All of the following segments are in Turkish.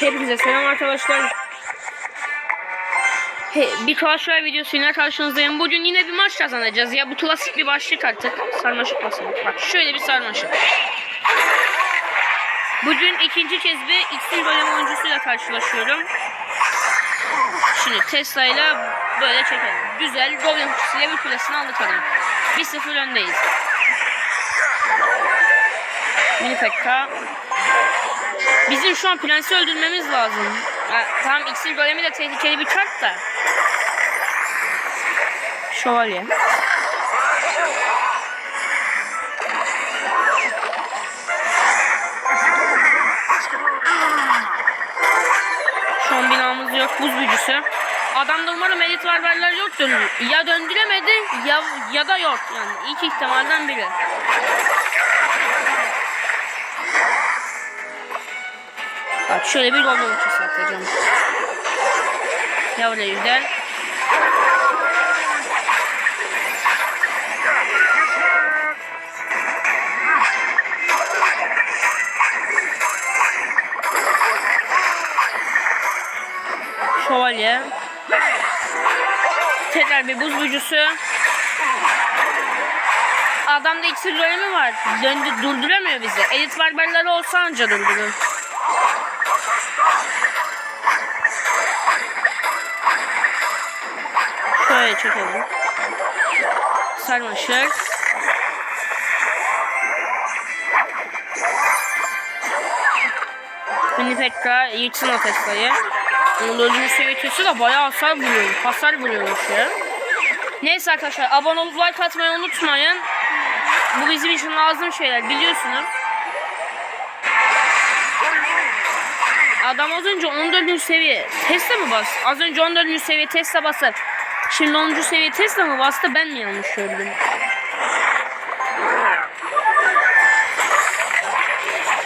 Hepinize selam arkadaşlar. He, bir Clash Royale videosuyla karşınızdayım. Bugün yine bir maç kazanacağız. Ya bu klasik bir başlık artık. Sarmaşık basalım. Bak şöyle bir sarmaşık. Bugün ikinci kez bir X'in golem oyuncusuyla karşılaşıyorum. Şimdi Tesla ile böyle çekelim. Güzel. Golem bir kulesini aldık adam. 1-0 öndeyiz. Mini Pekka. Bizim şu an prensi öldürmemiz lazım. Ha, tamam iksir golemi de tehlikeli bir kart da. Şövalye. Şu an binamız yok. Buz büyücüsü. Adamda umarım elit barbarlar yoktur. Ya döndüremedi ya ya da yok. Yani iki ihtimalden biri. Şöyle bir gol ölçüsü atacağım. Yavru ejder. Şövalye. Tekrar bir buz büyücüsü. Adamda iksir mi var? Döndü, durduramıyor bizi. Elit barbarları olsa anca durdurur. Şöyle çekelim. Sarmaşık. Mini Pekka yırtsın o Tesla'yı. Onun öldürme seviyesi de bayağı hasar vuruyor. Hasar vuruyormuş ya. Neyse arkadaşlar abone olup like atmayı unutmayın. Bu bizim için lazım şeyler biliyorsunuz. Adam az önce 14. seviye Tesla mı bas? Az önce 14. seviye Tesla basar. Şimdi 10. seviye Tesla mı bastı ben mi yanlış gördüm?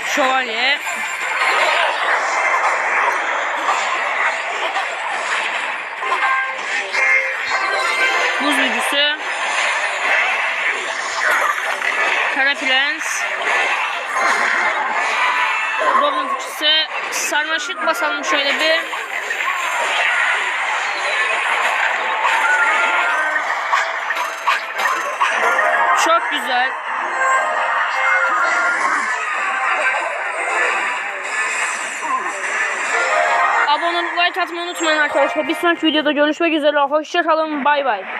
Şövalye. Buz büyücüsü. Kara Prens. Robin fıçısı. Sarmaşık basalım şöyle bir. Güzel. Abone olup like atmayı unutmayın arkadaşlar. Bir sonraki videoda görüşmek üzere. Hoşçakalın. Bay bay.